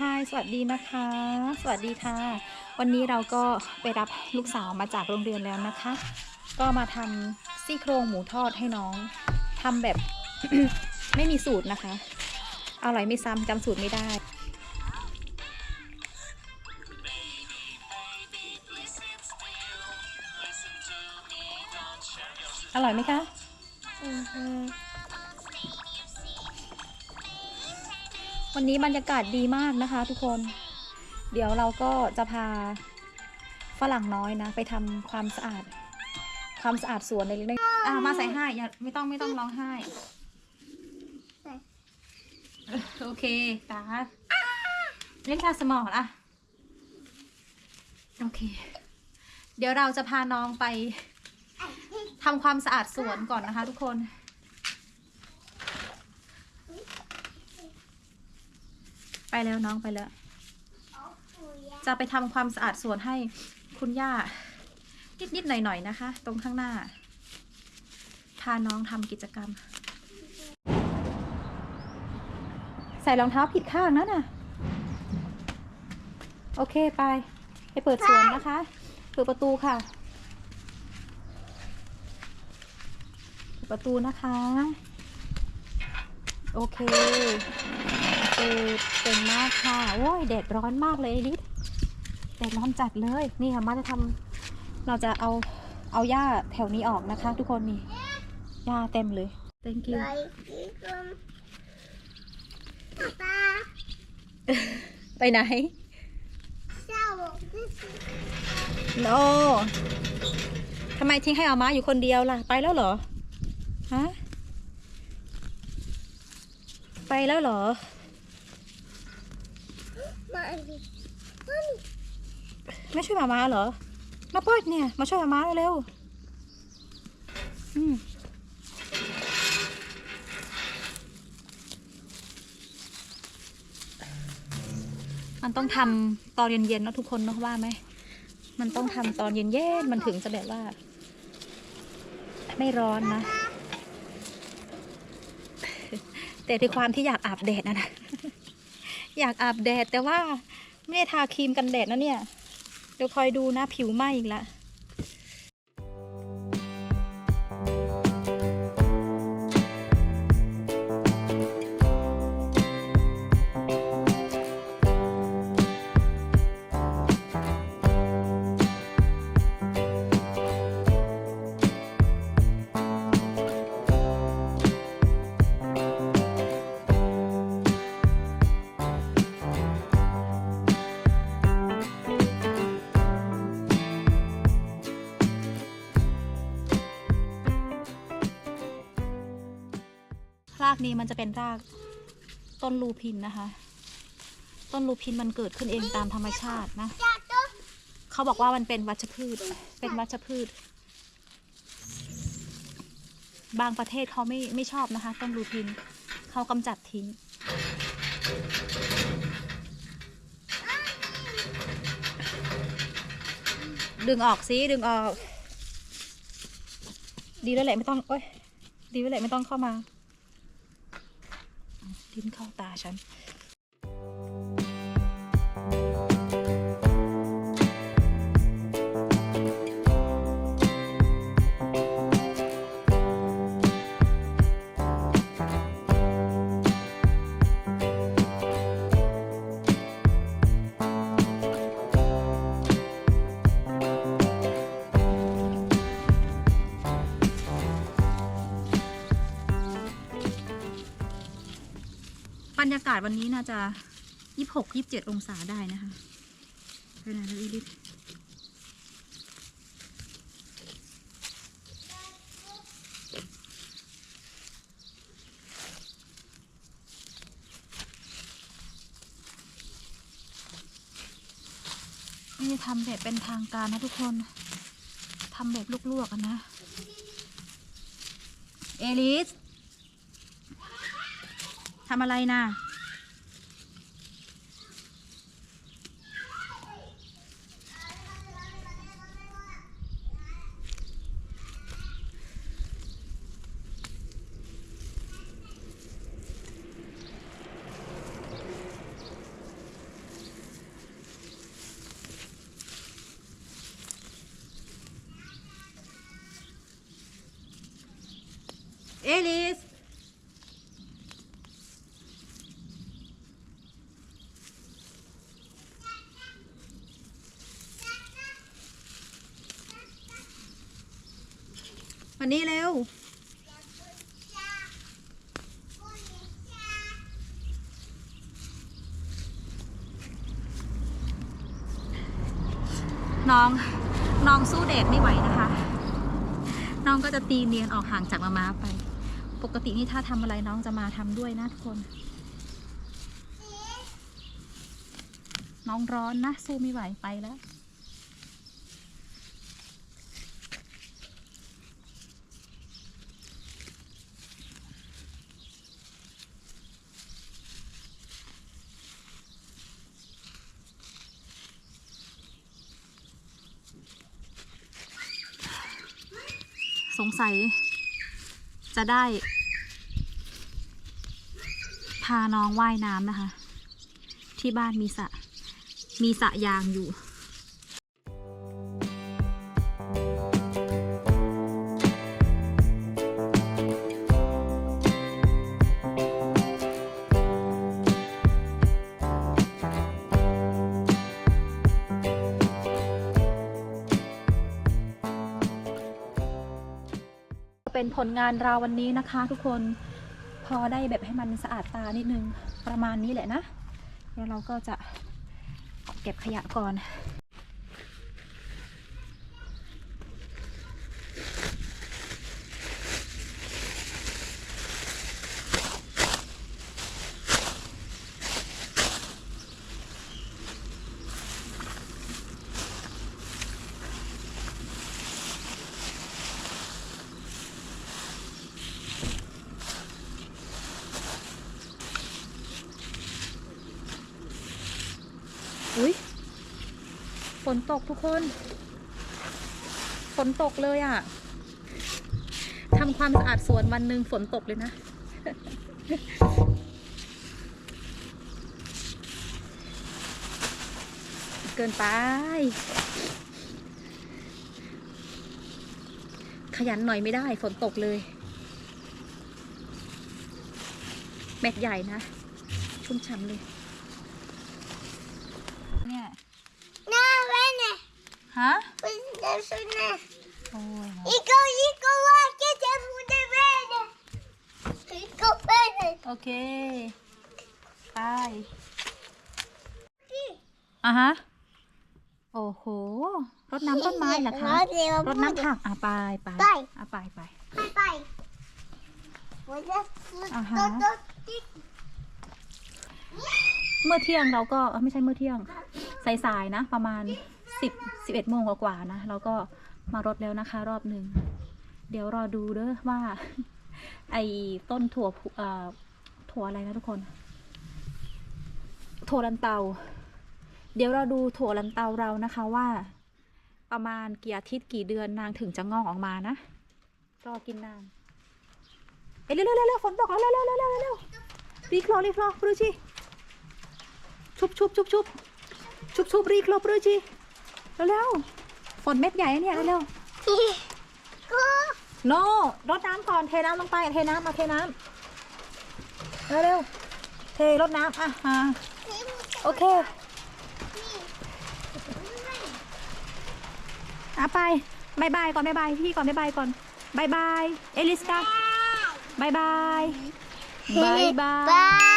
ฮายฮสวัสดีนะคะ สวัสดีค่ะ วันนี้เราก็ไปรับลูกสาวมาจากโรงเรียนแล้วนะคะ ก็มาทำซี่โครงหมูทอดให้น้องทำแบบ ไม่มีสูตรนะคะอร่อยไม่ซ้ำจำสูตรไม่ได้ อร่อยไหมคะ อือ วันนี้บรรยากาศดีมากนะคะ ทุกคน เดี๋ยวเราก็จะพาฝรั่งน้อยนะ ไปทำความสะอาด ความสะอาดสวนในเล็กๆอ่ามาใส่ให้อย่าไม่ต้องไม่ต้องร้องไห้ โอเคตาเล่นคาสมองละโอเค เดี๋ยวเราจะพาน้องไปทำความสะอาดสวนก่อนนะคะ ทุกคน ไปแล้วน้องไปแล้ว จะไปทำความสะอาดสวนให้คุณย่า นิดๆหน่อยๆนะคะ ตรงข้างหน้า พาน้องทำกิจกรรม ใส่รองเท้าผิดข้างนะน่ะ โอเคไปไปเปิดสวนนะคะ เปิดประตูค่ะ เปิดประตูนะคะ โอเค คืเต็มมากค่ะ โอ้ยแดดร้อนมากเลยนิดแดดร้อนจัดเลย นี่ค่ะมาจะทำเราจะเอาเอาหญ้าแถวนี้ออกนะคะ ทุกคนนี่หญ้าเต็มเลย thank you ไปไหน โน no. ทำไมทิ้งให้อาม้าอยู่คนเดียวล่ะ ไปแล้วเหรอ ฮะ ไปแล้วเหรอ มาอีกไม่ช่วยหมามาเหรอ มาเปิดเนี่ย มาช่วยหมามาเร็วมมันต้องทำตอนเย็นๆนะทุกคนเนาะว่าไหม มันต้องทำตอนเย็นๆ มันถึงจะแบบว่า ไม่ร้อนนะ แต่ในความที่อยากอาบแดดนะนะ อยากอาบแดดแต่ว่าไม่ได้ทาครีมกันแดดนะเนี่ย เดี๋ยวคอยดูนะผิวไหม้อีกละ รากนี้มันจะเป็นรากต้นลูพินนะคะ ต้นลูพินมันเกิดขึ้นเองตามธรรมชาตินะ เขาบอกว่ามันเป็นวัชพืช เป็นวัชพืช บางประเทศเขาไม่ไม่ชอบนะคะ ต้นลูพินเขากำจัดทิ้งดึงออกสิดึงออก ดีแล้วแหละไม่ต้องโอ๊ยดีแล้วแหละไม่ต้องเข้ามา ลิ้นเข้าตาฉัน บรรยากาศวันนี้น่าจะยี่หกยี่เจ็ดองศาได้นะคะไปไหนแล้วอีลิฟนี่ทำแบบเป็นทางการนะทุกคน ทำแบบลวกๆกันนะ เอลิส ทำอะไรนะ Elis สวันนี้เร็ว น้อง น้องสู้เด็กไม่ไหวนะคะ น้องก็จะตีเนียนออกห่างจากมาม้าไป ปกตินี่ถ้าทำอะไรน้องจะมาทำด้วยนะทุกคน น้องร้อนนะ สู้ไม่ไหวไปแล้ว สงสัย จะได้ พาน้องว่ายน้ำนะคะ ที่บ้านมีสระมีสระยางอยู่ เป็นผลงานเราวันนี้นะคะ ทุกคนพอได้แบบให้มันสะอาดตานิดนึงประมาณนี้แหละนะ แล้วเราก็จะเก็บขยะก่อน อุ้ยฝ นตกทุกคน ฝนตกเลยอะ่ะทำความสะอาดสวนวันหนึ่งฝนตกเลยนะ เกินไป ขยันหน่อยไม่ได้ฝนตกเลยเม็ดใหญ่นะ ชุ่มฉ่ำเลยนี่ยน้าเว้ยเนี่ย ฮะไปเดินสุดเนี่ยโอ้ยอีกก็อีกก็ว่าแกจะพูดได้เว้ยเนี่ยอีกก็เว้ยเนี่ยโอเคไปพี่อะฮะ โอ้โห รดน้ำต้นไม้เหรอคะเดี๋ยวรดน้ำผักอะไปไปไป อะไปไป ไปไป我จะซื้ออ่าฮะตัวตัวติ๊กเมื่อเที่ยงเราก็เอ้อไม่ใช่เมื่อเที่ยง สายๆนะประมาณ สิบสิบเอ็ดโมงกว่าๆนะเราก็มารดแล้วนะคะ รอบหนึ่งเดี๋ยวรอดูเด้อว่า ไอ้ต้นถั่วเอ่อถั่วอะไรนะทุกคน ถั่วลันเตา เดี๋ยวเราดูถั่วลันเตาเรานะคะว่า ประมาณกี่อาทิตย์กี่เดือนนางถึงจะงอกออกมานะ รอกินนางเอ้ยเร็วเร็วเร็วฝนตกแล้วเร็วเร็วเร็วเร็วเร็วเร็วรีบรอรีบรอปรุชิชุบชุบชุบชุบชุบชุบรีบรอปรุชิ เร็วเร็วฝนเม็ดใหญ่อะเนี่ยเร็วเร็วก็โนรดน้ำก่อนเทน้ำลงไปเทน้ำมาเทน้ำเร็วเร็วเทรดน้ำอะอะโอเคอะไปบายบายก่อนบายบายพี่ก่อนบายบายก่อนบายบายเอลิสกาบายบายบายบายบาย